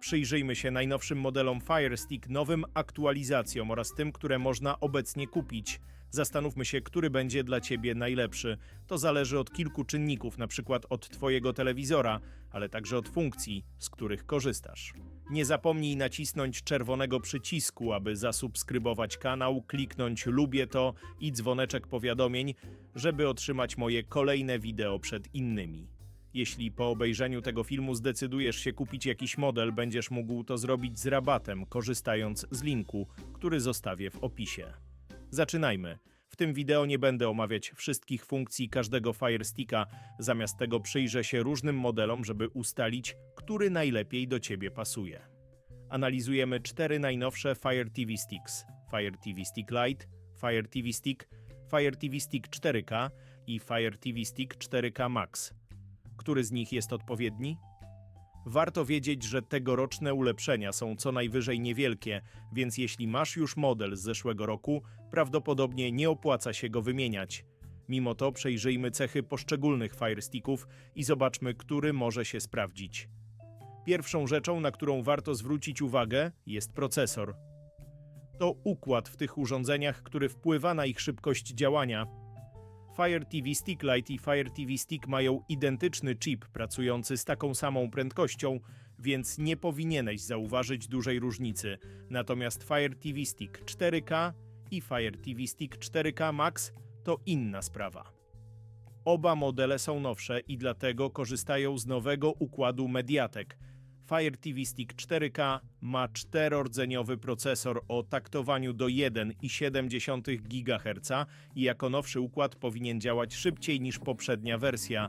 Przyjrzyjmy się najnowszym modelom Fire Stick, nowym aktualizacjom oraz tym, które można obecnie kupić. Zastanówmy się, który będzie dla Ciebie najlepszy. To zależy od kilku czynników, np. od Twojego telewizora, ale także od funkcji, z których korzystasz. Nie zapomnij nacisnąć czerwonego przycisku, aby zasubskrybować kanał, kliknąć lubię to i dzwoneczek powiadomień, żeby otrzymać moje kolejne wideo przed innymi. Jeśli po obejrzeniu tego filmu zdecydujesz się kupić jakiś model, będziesz mógł to zrobić z rabatem, korzystając z linku, który zostawię w opisie. Zaczynajmy. W tym wideo nie będę omawiać wszystkich funkcji każdego Fire Sticka, zamiast tego przyjrzę się różnym modelom, żeby ustalić, który najlepiej do Ciebie pasuje. Analizujemy cztery najnowsze Fire TV Sticks: Fire TV Stick Lite, Fire TV Stick, Fire TV Stick 4K i Fire TV Stick 4K Max. Który z nich jest odpowiedni? Warto wiedzieć, że tegoroczne ulepszenia są co najwyżej niewielkie, więc jeśli masz już model z zeszłego roku, prawdopodobnie nie opłaca się go wymieniać. Mimo to przejrzyjmy cechy poszczególnych Fire Sticków i zobaczmy, który może się sprawdzić. Pierwszą rzeczą, na którą warto zwrócić uwagę, jest procesor. To układ w tych urządzeniach, który wpływa na ich szybkość działania. Fire TV Stick Lite i Fire TV Stick mają identyczny chip pracujący z taką samą prędkością, więc nie powinieneś zauważyć dużej różnicy. Natomiast Fire TV Stick 4K i Fire TV Stick 4K Max to inna sprawa. Oba modele są nowsze i dlatego korzystają z nowego układu Mediatek. Fire TV Stick 4K ma czterordzeniowy procesor o taktowaniu do 1,7 GHz i jako nowszy układ powinien działać szybciej niż poprzednia wersja.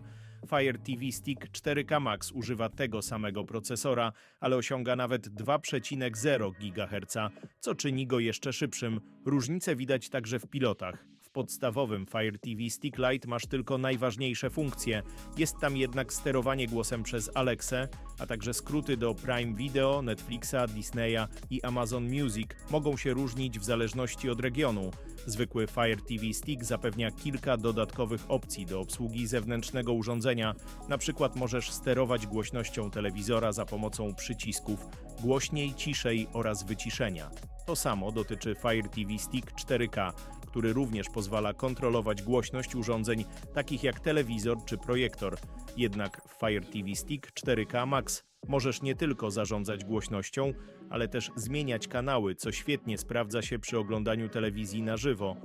Fire TV Stick 4K Max używa tego samego procesora, ale osiąga nawet 2,0 GHz, co czyni go jeszcze szybszym. Różnice widać także w pilotach. Podstawowym Fire TV Stick Lite masz tylko najważniejsze funkcje. Jest tam jednak sterowanie głosem przez Alexę, a także skróty do Prime Video, Netflixa, Disneya i Amazon Music mogą się różnić w zależności od regionu. Zwykły Fire TV Stick zapewnia kilka dodatkowych opcji do obsługi zewnętrznego urządzenia. Na przykład możesz sterować głośnością telewizora za pomocą przycisków głośniej, ciszej oraz wyciszenia. To samo dotyczy Fire TV Stick 4K, który również pozwala kontrolować głośność urządzeń takich jak telewizor czy projektor. Jednak w Fire TV Stick 4K Max możesz nie tylko zarządzać głośnością, ale też zmieniać kanały, co świetnie sprawdza się przy oglądaniu telewizji na żywo.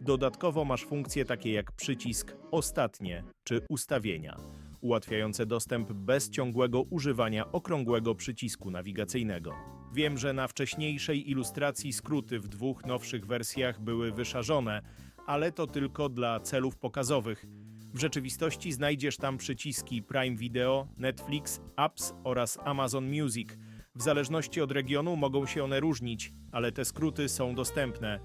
Dodatkowo masz funkcje takie jak przycisk Ostatnie czy Ustawienia, ułatwiające dostęp bez ciągłego używania okrągłego przycisku nawigacyjnego. Wiem, że na wcześniejszej ilustracji skróty w dwóch nowszych wersjach były wyszarzone, ale to tylko dla celów pokazowych. W rzeczywistości znajdziesz tam przyciski Prime Video, Netflix, Apps oraz Amazon Music. W zależności od regionu mogą się one różnić, ale te skróty są dostępne.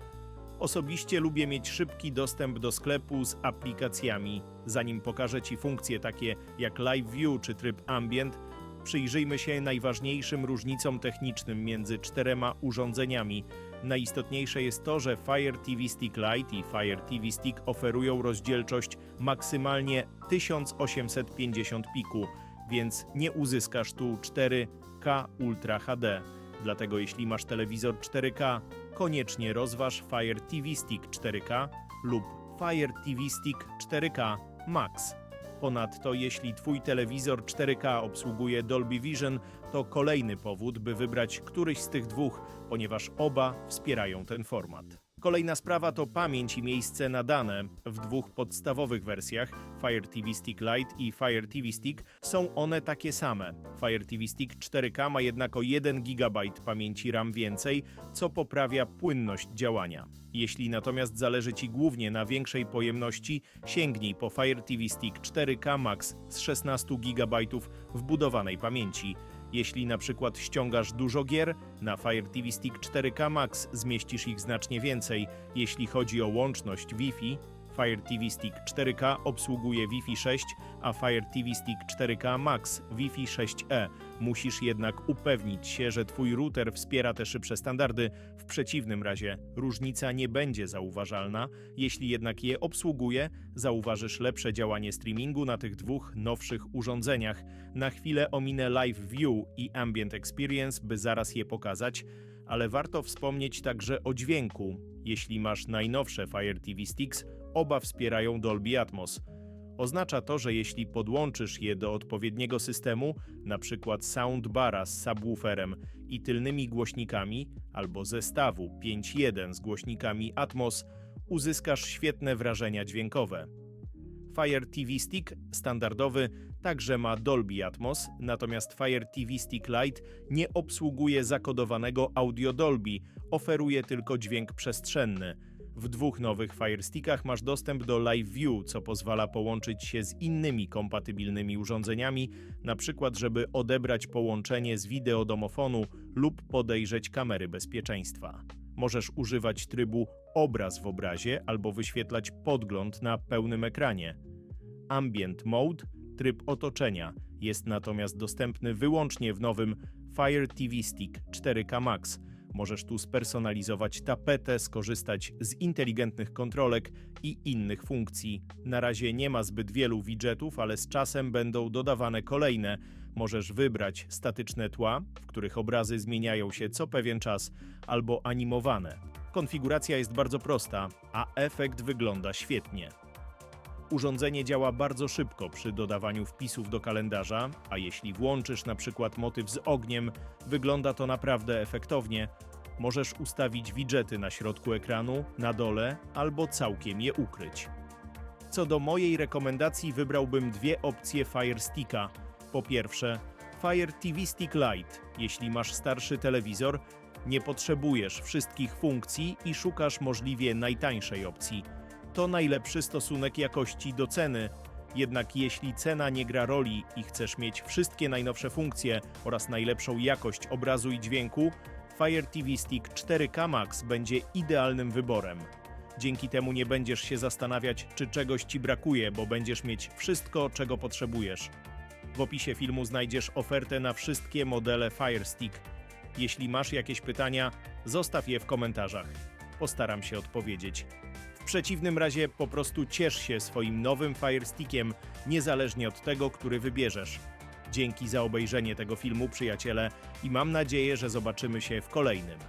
Osobiście lubię mieć szybki dostęp do sklepu z aplikacjami. Zanim pokażę Ci funkcje takie jak Live View czy tryb Ambient, przyjrzyjmy się najważniejszym różnicom technicznym między czterema urządzeniami. Najistotniejsze jest to, że Fire TV Stick Lite i Fire TV Stick oferują rozdzielczość maksymalnie 1850 piku, więc nie uzyskasz tu 4K Ultra HD. Dlatego jeśli masz telewizor 4K, koniecznie rozważ Fire TV Stick 4K lub Fire TV Stick 4K Max. Ponadto, jeśli Twój telewizor 4K obsługuje Dolby Vision, to kolejny powód, by wybrać któryś z tych dwóch, ponieważ oba wspierają ten format. Kolejna sprawa to pamięć i miejsce na dane. W dwóch podstawowych wersjach, Fire TV Stick Lite i Fire TV Stick, są one takie same. Fire TV Stick 4K ma jednak o 1 GB pamięci RAM więcej, co poprawia płynność działania. Jeśli natomiast zależy Ci głównie na większej pojemności, sięgnij po Fire TV Stick 4K Max z 16 GB wbudowanej pamięci. Jeśli na przykład ściągasz dużo gier, na Fire TV Stick 4K Max zmieścisz ich znacznie więcej. Jeśli chodzi o łączność Wi-Fi, Fire TV Stick 4K obsługuje Wi-Fi 6, a Fire TV Stick 4K Max Wi-Fi 6E. Musisz jednak upewnić się, że Twój router wspiera te szybsze standardy. W przeciwnym razie różnica nie będzie zauważalna. Jeśli jednak je obsługuje, zauważysz lepsze działanie streamingu na tych dwóch nowszych urządzeniach. Na chwilę ominę Live View i Ambient Experience, by zaraz je pokazać, ale warto wspomnieć także o dźwięku. Jeśli masz najnowsze Fire TV Sticks, oba wspierają Dolby Atmos. Oznacza to, że jeśli podłączysz je do odpowiedniego systemu, np. soundbara z subwooferem i tylnymi głośnikami, albo zestawu 5.1 z głośnikami Atmos, uzyskasz świetne wrażenia dźwiękowe. Fire TV Stick standardowy także ma Dolby Atmos, natomiast Fire TV Stick Lite nie obsługuje zakodowanego audio Dolby, oferuje tylko dźwięk przestrzenny. W dwóch nowych Fire Stickach masz dostęp do Live View, co pozwala połączyć się z innymi kompatybilnymi urządzeniami, na przykład żeby odebrać połączenie z wideodomofonu lub podejrzeć kamery bezpieczeństwa. Możesz używać trybu obraz w obrazie albo wyświetlać podgląd na pełnym ekranie. Ambient Mode, tryb otoczenia, jest natomiast dostępny wyłącznie w nowym Fire TV Stick 4K Max. Możesz tu spersonalizować tapetę, skorzystać z inteligentnych kontrolek i innych funkcji. Na razie nie ma zbyt wielu widgetów, ale z czasem będą dodawane kolejne. Możesz wybrać statyczne tła, w których obrazy zmieniają się co pewien czas, albo animowane. Konfiguracja jest bardzo prosta, a efekt wygląda świetnie. Urządzenie działa bardzo szybko przy dodawaniu wpisów do kalendarza, a jeśli włączysz na przykład motyw z ogniem, wygląda to naprawdę efektownie. Możesz ustawić widgety na środku ekranu, na dole albo całkiem je ukryć. Co do mojej rekomendacji, wybrałbym dwie opcje Fire Sticka. Po pierwsze, Fire TV Stick Lite. Jeśli masz starszy telewizor, nie potrzebujesz wszystkich funkcji i szukasz możliwie najtańszej opcji. To najlepszy stosunek jakości do ceny. Jednak jeśli cena nie gra roli i chcesz mieć wszystkie najnowsze funkcje oraz najlepszą jakość obrazu i dźwięku, Fire TV Stick 4K Max będzie idealnym wyborem. Dzięki temu nie będziesz się zastanawiać, czy czegoś ci brakuje, bo będziesz mieć wszystko, czego potrzebujesz. W opisie filmu znajdziesz ofertę na wszystkie modele Fire Stick. Jeśli masz jakieś pytania, zostaw je w komentarzach. Postaram się odpowiedzieć. W przeciwnym razie po prostu ciesz się swoim nowym Fire Stickiem, niezależnie od tego, który wybierzesz. Dzięki za obejrzenie tego filmu, przyjaciele, i mam nadzieję, że zobaczymy się w kolejnym.